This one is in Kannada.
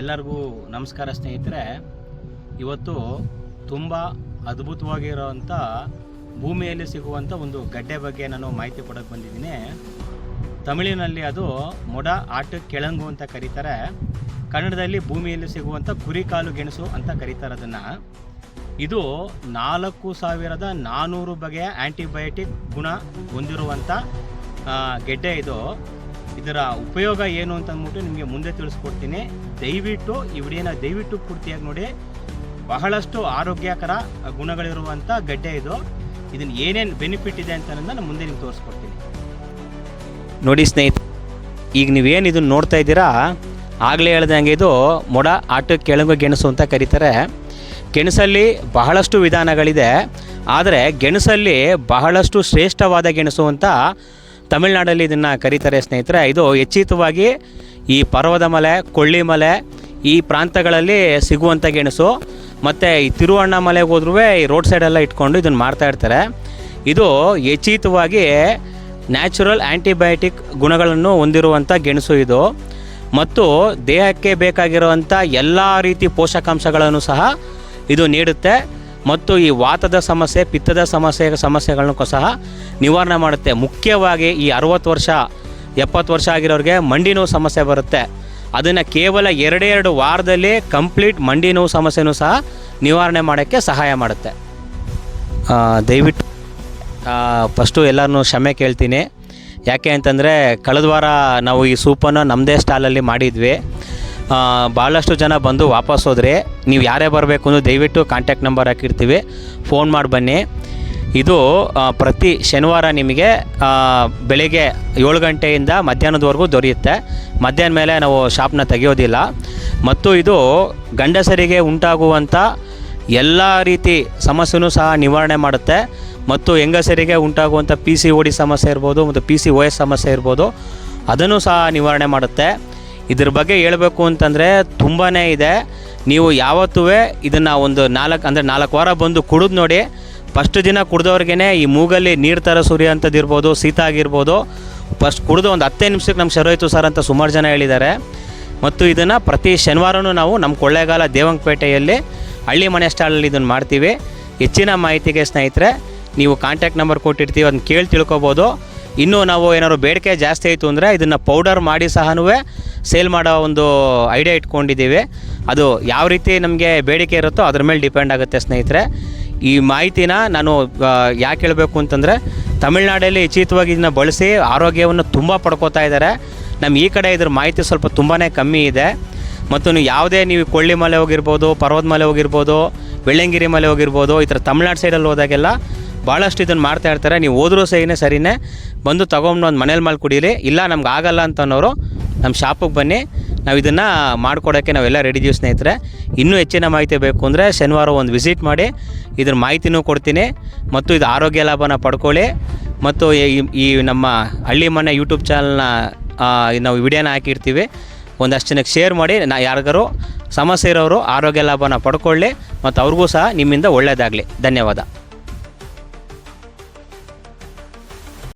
ಎಲ್ಲರಿಗೂ ನಮಸ್ಕಾರ ಸ್ನೇಹಿತರೆ. ಇವತ್ತು ತುಂಬ ಅದ್ಭುತವಾಗಿರೋವಂಥ ಭೂಮಿಯಲ್ಲಿ ಸಿಗುವಂಥ ಒಂದು ಗಡ್ಡೆ ಬಗ್ಗೆ ನಾನು ಮಾಹಿತಿ ಕೊಡೋಕ್ಕೆ ಬಂದಿದ್ದೀನಿ. ತಮಿಳಿನಲ್ಲಿ ಅದು ಮೊಡ, ಆಟ, ಕೆಳಂಗು ಅಂತ ಕರೀತಾರೆ. ಕನ್ನಡದಲ್ಲಿ ಭೂಮಿಯಲ್ಲಿ ಸಿಗುವಂಥ ಕುರಿಕಾಲು ಗೆಣಸು ಅಂತ ಕರೀತಾರೆ ಅದನ್ನು. ಇದು ನಾಲ್ಕು ಸಾವಿರದ ನಾನ್ನೂರು ಬಗೆಯ ಆ್ಯಂಟಿಬಯೋಟಿಕ್ ಗುಣ ಹೊಂದಿರುವಂಥ ಗೆಡ್ಡೆ ಇದು. ಇದರ ಉಪಯೋಗ ಏನು ಅಂತ ಅಂದ್ಬಿಟ್ಟು ನಿಮಗೆ ಮುಂದೆ ತಿಳಿಸ್ಕೊಡ್ತೀನಿ. ದಯವಿಟ್ಟು ಈ ದಯವಿಟ್ಟು ಪೂರ್ತಿಯಾಗಿ ನೋಡಿ. ಬಹಳಷ್ಟು ಆರೋಗ್ಯಕರ ಗುಣಗಳಿರುವಂಥ ಗಡ್ಡೆ ಇದು. ಇದನ್ನು ಏನೇನು ಬೆನಿಫಿಟ್ ಇದೆ ಅಂತ ನಾನು ಮುಂದೆ ನಿಮ್ಗೆ ತೋರಿಸ್ಕೊಡ್ತೀನಿ. ನೋಡಿ ಸ್ನೇಹಿತ, ಈಗ ನೀವೇನು ಇದನ್ನು ನೋಡ್ತಾ ಇದ್ದೀರಾ? ಆಗಲೇ ಹೇಳ್ದಂಗೆ ಇದು ಮೊಡ ಆಟ ಕೆಳಗು ಗೆಣಸು ಅಂತ ಕರೀತಾರೆ. ಗೆಣಸಲ್ಲಿ ಬಹಳಷ್ಟು ವಿಧಾನಗಳಿದೆ. ಆದರೆ ಗೆಣಸಲ್ಲಿ ಬಹಳಷ್ಟು ಶ್ರೇಷ್ಠವಾದ ಗೆಣಸು ಅಂತ ತಮಿಳ್ನಾಡಲ್ಲಿ ಇದನ್ನು ಕರೀತಾರೆ ಸ್ನೇಹಿತರೆ. ಇದು ಹೆಚ್ಚಿತವಾಗಿ ಈ ಪರ್ವತ ಮಲೆ ಕೊಳ್ಳಿಮಲೆ ಈ ಪ್ರಾಂತಗಳಲ್ಲಿ ಸಿಗುವಂಥ ಗೆಣಸು, ಮತ್ತು ಈ ತಿರುವಣ್ಣಾಮಲೆಗೆ ಹೋದ್ರೂ ಈ ರೋಡ್ ಸೈಡೆಲ್ಲ ಇಟ್ಕೊಂಡು ಇದನ್ನು ಮಾರ್ತಾ ಇರ್ತಾರೆ. ಇದು ಹೆಚ್ಚಿತವಾಗಿ ನ್ಯಾಚುರಲ್ ಆ್ಯಂಟಿಬಯೋಟಿಕ್ ಗುಣಗಳನ್ನು ಹೊಂದಿರುವಂಥ ಗೆಣಸು ಇದು. ಮತ್ತು ದೇಹಕ್ಕೆ ಬೇಕಾಗಿರುವಂಥ ಎಲ್ಲ ರೀತಿ ಪೋಷಕಾಂಶಗಳನ್ನು ಸಹ ಇದು ನೀಡುತ್ತೆ. ಮತ್ತು ಈ ವಾತದ ಸಮಸ್ಯೆ, ಪಿತ್ತದ ಸಮಸ್ಯೆ, ಸಮಸ್ಯೆಗಳನ್ನು ಸಹ ನಿವಾರಣೆ ಮಾಡುತ್ತೆ. ಮುಖ್ಯವಾಗಿ ಈ ಅರುವತ್ತು ವರ್ಷ, ಎಪ್ಪತ್ತು ವರ್ಷ ಆಗಿರೋರಿಗೆ ಮಂಡಿ ನೋವು ಸಮಸ್ಯೆ ಬರುತ್ತೆ. ಅದನ್ನು ಕೇವಲ ಎರಡೇ ಎರಡು ವಾರದಲ್ಲಿ ಕಂಪ್ಲೀಟ್ ಮಂಡಿ ನೋವು ಸಮಸ್ಯೆನೂ ಸಹ ನಿವಾರಣೆ ಮಾಡೋಕ್ಕೆ ಸಹಾಯ ಮಾಡುತ್ತೆ. ದಯವಿಟ್ಟು ಫಸ್ಟು ಎಲ್ಲರನ್ನೂ ಕ್ಷಮೆ ಕೇಳ್ತೀನಿ. ಯಾಕೆ ಅಂತಂದರೆ, ಕಳೆದ ವಾರ ನಾವು ಈ ಸೂಪನ್ನು ನಮ್ಮದೇ ಸ್ಟಾಲಲ್ಲಿ ಮಾಡಿದ್ವಿ. ಭಾಳಷ್ಟು ಜನ ಬಂದು ವಾಪಸ್ ಹೋದರೆ ನೀವು ಯಾರೇ ಬರಬೇಕು ಅಂದರೆ ದಯವಿಟ್ಟು ಕಾಂಟ್ಯಾಕ್ಟ್ ನಂಬರ್ ಹಾಕಿರ್ತೀವಿ. ಫೋನ್ ಮಾಡಿ ಬನ್ನಿ. ಇದು ಪ್ರತಿ ಶನಿವಾರ ನಿಮಗೆ ಬೆಳಗ್ಗೆ ಏಳು ಗಂಟೆಯಿಂದ ಮಧ್ಯಾಹ್ನದವರೆಗೂ ದೊರೆಯುತ್ತೆ. ಮಧ್ಯಾಹ್ನ ಮೇಲೆ ನಾವು ಶಾಪ್ನ ತೆಗೆಯೋದಿಲ್ಲ. ಮತ್ತು ಇದು ಗಂಡಸರಿಗೆ ಉಂಟಾಗುವಂಥ ಎಲ್ಲ ರೀತಿ ಸಮಸ್ಯೆನೂ ಸಹ ನಿವಾರಣೆ ಮಾಡುತ್ತೆ. ಮತ್ತು ಹೆಂಗಸರಿಗೆ ಉಂಟಾಗುವಂಥ ಪಿ ಸಿ ಓ ಡಿ ಸಮಸ್ಯೆ ಇರ್ಬೋದು, ಮತ್ತು ಪಿ ಸಿ ಓ ಎಸ್ ಸಮಸ್ಯೆ ಇರ್ಬೋದು, ಅದನ್ನು ಸಹ ನಿವಾರಣೆ ಮಾಡುತ್ತೆ. ಇದ್ರ ಬಗ್ಗೆ ಹೇಳಬೇಕು ಅಂತಂದರೆ ತುಂಬಾ ಇದೆ. ನೀವು ಯಾವತ್ತೂ ಇದನ್ನು ಒಂದು ನಾಲ್ಕು ಅಂದರೆ ನಾಲ್ಕು ವಾರ ಬಂದು ಕುಡಿದು ನೋಡಿ, ಫಸ್ಟ್ ದಿನ ಕುಡ್ದವ್ರಿಗೇ ಈ ಮೂಗಲ್ಲಿ ನೀರು ಥರ ಸುರಿಯೋಂಥದ್ದು ಇರ್ಬೋದು ಶೀತ ಆಗಿರ್ಬೋದು. ಫಸ್ಟ್ ಕುಡಿದು ಒಂದು ಹತ್ತೇ ನಿಮಿಷಕ್ಕೆ ನಮ್ಗೆ ಸರೋಯ್ತು ಸರ್ ಅಂತ ಸುಮಾರು ಜನ ಹೇಳಿದ್ದಾರೆ. ಮತ್ತು ಇದನ್ನು ಪ್ರತಿ ಶನಿವಾರವೂ ನಾವು ನಮ್ಮ ಕೊಳ್ಳೇಗಾಲ ದೇವಂಗಪೇಟೆಯಲ್ಲಿ ಹಳ್ಳಿ ಮನೆ ಸ್ಟಾಲಲ್ಲಿ ಇದನ್ನು ಮಾಡ್ತೀವಿ. ಹೆಚ್ಚಿನ ಮಾಹಿತಿಗೆ ಸ್ನೇಹಿತರೆ, ನೀವು ಕಾಂಟ್ಯಾಕ್ಟ್ ನಂಬರ್ ಕೊಟ್ಟಿರ್ತೀವಿ ಅದನ್ನ ಕೇಳಿ ತಿಳ್ಕೊಬೋದು. ಇನ್ನೂ ನಾವು ಏನಾದ್ರು ಬೇಡಿಕೆ ಜಾಸ್ತಿ ಆಯಿತು ಅಂದರೆ ಇದನ್ನು ಪೌಡರ್ ಮಾಡಿ ಸಹನೂ ಸೇಲ್ ಮಾಡೋ ಒಂದು ಐಡಿಯಾ ಇಟ್ಕೊಂಡಿದ್ದೀವಿ. ಅದು ಯಾವ ರೀತಿ ನಮಗೆ ಬೇಡಿಕೆ ಇರುತ್ತೋ ಅದ್ರ ಮೇಲೆ ಡಿಪೆಂಡ್ ಆಗುತ್ತೆ ಸ್ನೇಹಿತರೆ. ಈ ಮಾಹಿತಿನ ನಾನು ಯಾಕೆ ಹೇಳಬೇಕು ಅಂತಂದರೆ, ತಮಿಳ್ನಾಡಲ್ಲಿ ಉಚಿತವಾಗಿ ಇದನ್ನ ಬಳಸಿ ಆರೋಗ್ಯವನ್ನು ತುಂಬ ಪಡ್ಕೋತಾ ಇದ್ದಾರೆ. ನಮ್ಮ ಈ ಕಡೆ ಇದ್ರ ಮಾಹಿತಿ ಸ್ವಲ್ಪ ತುಂಬಾ ಕಮ್ಮಿ ಇದೆ. ಮತ್ತು ನೀವು ಯಾವುದೇ ನೀವು ಕೊಳ್ಳಿ ಮಲೆ ಹೋಗಿರ್ಬೋದು, ಪರ್ವತ ಮಲೆ ಹೋಗಿರ್ಬೋದು, ಬೆಳ್ಳಂಗಿರಿ ಮಲೆ ಹೋಗಿರ್ಬೋದು, ಈ ಥರ ತಮಿಳ್ನಾಡು ಸೈಡಲ್ಲಿ ಹೋದಾಗೆಲ್ಲ ಭಾಳಷ್ಟು ಇದನ್ನು ಮಾಡ್ತಾ ಇರ್ತಾರೆ. ನೀವು ಹೋದ್ರೂ ಸಹಿನೇ ಸರಿನೇ ಬಂದು ತೊಗೊಂಡು ಒಂದು ಮನೇಲಿ ಮೇಲೆ ಕುಡೀರಿ. ಇಲ್ಲ, ನಮ್ಗೆ ಆಗಲ್ಲ ಅನ್ನೋರು ನಮ್ಮ ಶಾಪಿಗೆ ಬನ್ನಿ. ನಾವು ಇದನ್ನು ಮಾಡಿಕೊಡೋಕ್ಕೆ ನಾವೆಲ್ಲ ರೆಡಿ ಇದೀವಿ ಸ್ನೇಹಿತರೆ. ಇನ್ನೂ ಹೆಚ್ಚಿನ ಮಾಹಿತಿ ಬೇಕು ಅಂದರೆ ಶನಿವಾರ ಒಂದು ವಿಸಿಟ್ ಮಾಡಿ ಇದ್ರ ಮಾಹಿತಿನೂ ಕೊಡ್ತೀನಿ. ಮತ್ತು ಇದು ಆರೋಗ್ಯ ಲಾಭನ ಪಡ್ಕೊಳ್ಳಿ. ಮತ್ತು ಈ- ನಮ್ಮ ಹಳ್ಳಿ ಮನೆ ಯೂಟ್ಯೂಬ್ ಚಾನಲ್ನ ನಾವು ವಿಡಿಯೋನ ಹಾಕಿರ್ತೀವಿ. ಒಂದಷ್ಟು ಜನಕ್ಕೆ ಶೇರ್ ಮಾಡಿ, ನಾ ಯಾರಿಗಾರು ಸಮಸ್ಯೆ ಇರೋರು ಆರೋಗ್ಯ ಲಾಭನ ಪಡ್ಕೊಳ್ಳಿ. ಮತ್ತು ಅವ್ರಿಗೂ ಸಹ ನಿಮ್ಮಿಂದ ಒಳ್ಳೆಯದಾಗಲಿ ಧನ್ಯವಾದ.